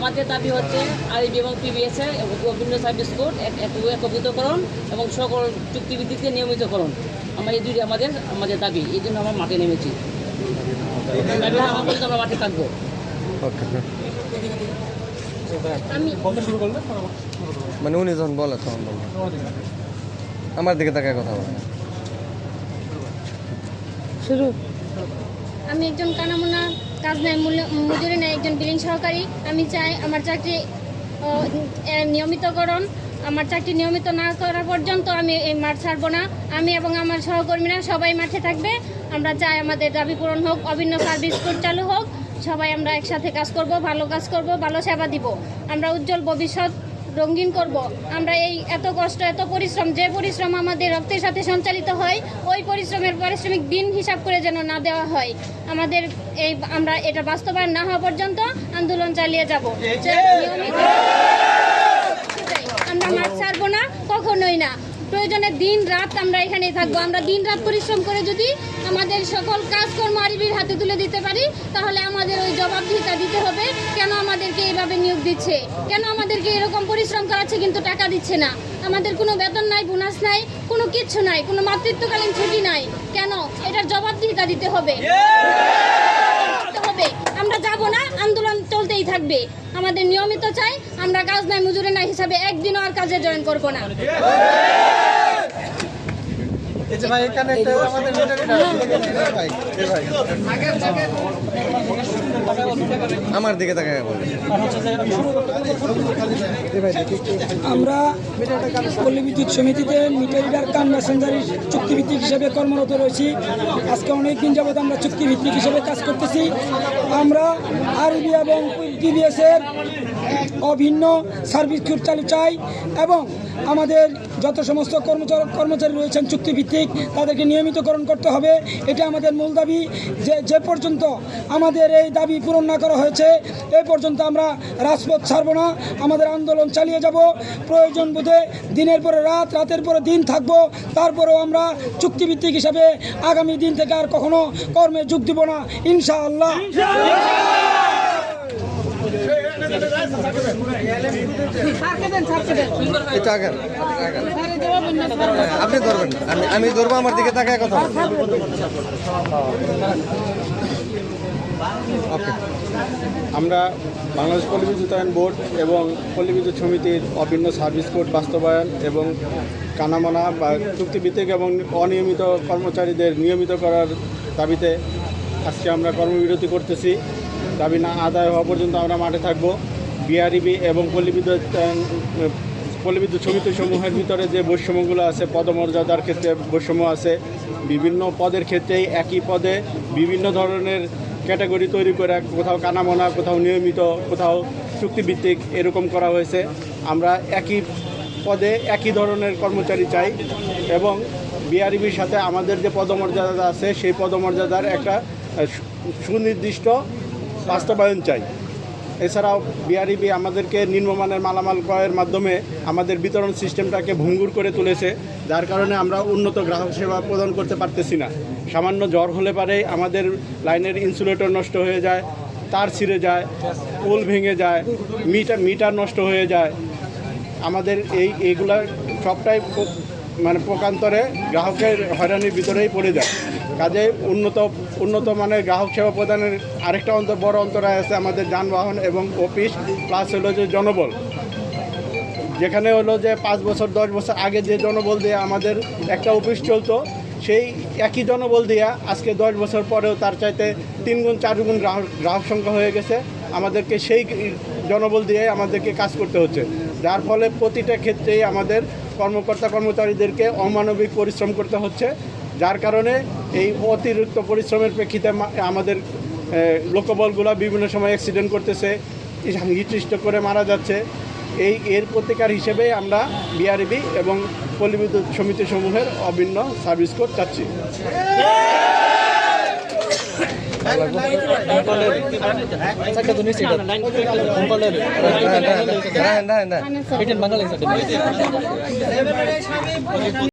আমাদের দাবি হচ্ছে আইবি এবং পিবিএসএ অভিন্ন সার্ভিস কোড একভূতকরণ এবং সকল চুক্তিভিত্তিতে নিয়মিতকরণ। আমরা এই দুটি আমাদের আমাদের দাবি। এই জন্য আমরা মাঠে নেমেছি। আমার মাঠে থাকব। ওকে আমি মানে উনি যখন বলে তখন বলব। আমার দিকে তাকায় কথা বলে। শুরু। আমি একজন কানামুনা কাজ নেয় মূল্য- মজুরি নেয় একজন বিলিং সহকারী। আমি চাই আমার চাকরি নিয়মিতকরণ। আমার চাকরি নিয়মিত না করা পর্যন্ত আমি এই মাঠ ছাড়বো না। আমি এবং আমার সহকর্মীরা সবাই মাঠে থাকবে। আমরা চাই আমাদের দাবি পূরণ হোক, অভিন্ন সার্ভিস কোড চালু হোক। সবাই আমরা একসাথে কাজ করব, ভালো কাজ করব, ভালো সেবা দিব। আমরা উজ্জ্বল ভবিষ্যৎ রঙিন করব। আমরা এই এত কষ্ট এত পরিশ্রম যে পরিশ্রম আমাদের রক্তের সাথে সঞ্চালিত হয় ওই পরিশ্রমের পারিশ্রমিক দিন হিসাব করে যেন না দেওয়া হয়। আমাদের এই আমরা এটা বাস্তবায়ন না হওয়া পর্যন্ত আন্দোলন চালিয়ে যাব। আমরা মাছ ছাড়বো না কখনোই না। প্রয়োজনে দিন রাত আমরা এখানেই থাকব। আমরা দিন রাত পরিশ্রম করে যদি আমাদের সকল কাজকর্ম আরবির হাতে তুলে দিতে পারি, তাহলে আমাদের ওই জবাবদিহিতা দিতে হবে। কেন আমাদেরকে এইভাবে নিয়োগ দিচ্ছে? কেন আমাদেরকে এরকম পরিশ্রম করাচ্ছে কিন্তু টাকা দিচ্ছে না? আমাদের কোনো বেতন নাই, বোনাস নাই, কোনো কিচ্ছু নাই, কোনো মাতৃত্বকালীন ছুটি নাই। কেন? এটার জবাবদিহিতা দিতে হবে। আমরা যাব না, আন্দোলন চলতেই থাকবে। আমাদের নিয়মিত চাই, আমরা কাজ নাই, মজুরি নাই হিসাবে একদিনও আর কাজে জয়েন করব না। আমার দিকে আমরা পল্লী বিদ্যুৎ সমিতিতে মিটার রিডার কাম মেসেঞ্জারি চুক্তিভিত্তিক হিসেবে কর্মরত রয়েছি। আজকে অনেক দিন যাবত আমরা চুক্তিভিত্তিক হিসেবে কাজ করতেছি। আমরা আরবি এবং পিবিএসের অভিন্ন সার্ভিস চালু চাই এবং আমাদের যত সমস্ত কর্মচারী কর্মচারী রয়েছেন চুক্তিভিত্তিক, তাদেরকে নিয়মিতকরণ করতে হবে। এটা আমাদের মূল দাবি। যে যে পর্যন্ত আমাদের এই দাবি পূরণ না করা হয়েছে এই পর্যন্ত আমরা রাজপথ ছাড়ব না। আমাদের আন্দোলন চালিয়ে যাব। প্রয়োজন বোধে দিনের পরে রাত, রাতের পরে দিন থাকব। তারপরেও আমরা চুক্তিভিত্তিক হিসাবে আগামী দিন থেকে আর কখনো কর্মে যোগ দিব না। ইনশাআল্লাহ। আপনি ধরবেন আমি আমি ধরবো, আমার দিকে তাকায় কথা আমরা বাংলাদেশ পল্লী বিদ্যুতায়ন বোর্ড এবং পল্লী বিদ্যুৎ সমিতির অভিন্ন সার্ভিস কোড বাস্তবায়ন এবং কানামানা বা চুক্তিভিত্তিক এবং অনিয়মিত কর্মচারীদের নিয়মিত করার দাবিতে আজকে আমরা কর্মবিরতি করতেছি। দাবি না আদায় হওয়া পর্যন্ত আমরা মাঠে থাকব। বিআরইবি এবং পল্লী বিদ্যুৎ পল্লী সমিতি সমূহের ভিতরে যে বৈষম্যগুলো আছে, পদমর্যাদার ক্ষেত্রে বৈষম্য আছে, বিভিন্ন পদের ক্ষেত্রেই একই পদে বিভিন্ন ধরনের ক্যাটাগরি তৈরি করে কোথাও কানামোনা, কোথাও নিয়মিত, কোথাও চুক্তিভিত্তিক এরকম করা হয়েছে। আমরা একই পদে একই ধরনের কর্মচারী চাই এবং বিআরবির সাথে আমাদের যে পদমর্যাদা আছে, সেই পদমর্যাদার একটা সুনির্দিষ্ট বাস্তবায়ন চাই। এছাড়াও বিআরইবি আমাদেরকে নিম্নমানের মালামাল ক্রয়ের মাধ্যমে আমাদের বিতরণ সিস্টেমটাকে ভঙ্গুর করে তুলেছে, যার কারণে আমরা উন্নত গ্রাহক সেবা প্রদান করতে পারতেছি না। সামান্য জ্বর হলে পারে আমাদের লাইনের ইনসুলেটর নষ্ট হয়ে যায়, তার ছিঁড়ে যায় পোল ভেঙে যায় মিটার মিটার নষ্ট হয়ে যায়। আমাদের এই এইগুলা সবটাই মানে প্রকান্তরে গ্রাহকের হয়রানির ভিতরেই পড়ে যায়। কাজে উন্নত উন্নত মানের গ্রাহক সেবা প্রদানের আরেকটা অন্তর বড় অন্তরায় আছে আমাদের যানবাহন এবং অফিস প্লাস হলো যে জনবল। যেখানে হলো যে পাঁচ বছর, দশ বছর আগে যে জনবল দিয়ে আমাদের একটা অফিস চলতো, সেই একই জনবল দিয়া আজকে দশ বছর পরেও তার চাইতে তিন গুণ, চার গুণ গ্রাহক গ্রাহক সংখ্যা হয়ে গেছে। আমাদেরকে সেই জনবল দিয়ে আমাদেরকে কাজ করতে হচ্ছে। যার ফলে প্রতিটা ক্ষেত্রেই আমাদের কর্মকর্তা কর্মচারীদেরকে অমানবিক পরিশ্রম করতে হচ্ছে। যার কারণে এই অতিরিক্ত পরিশ্রমের প্রেক্ষিতে আমাদের লোকবলগুলো বিভিন্ন সময় অ্যাক্সিডেন্ট করতেছে হিটৃষ্ট করে মারা যাচ্ছে। এই এর প্রতিকার হিসেবে আমরা বিআরবি এবং পল্লী বিদ্যুৎ সমিতি সমূহের অভিন্ন সার্ভিস কোড চাচ্ছি। না না না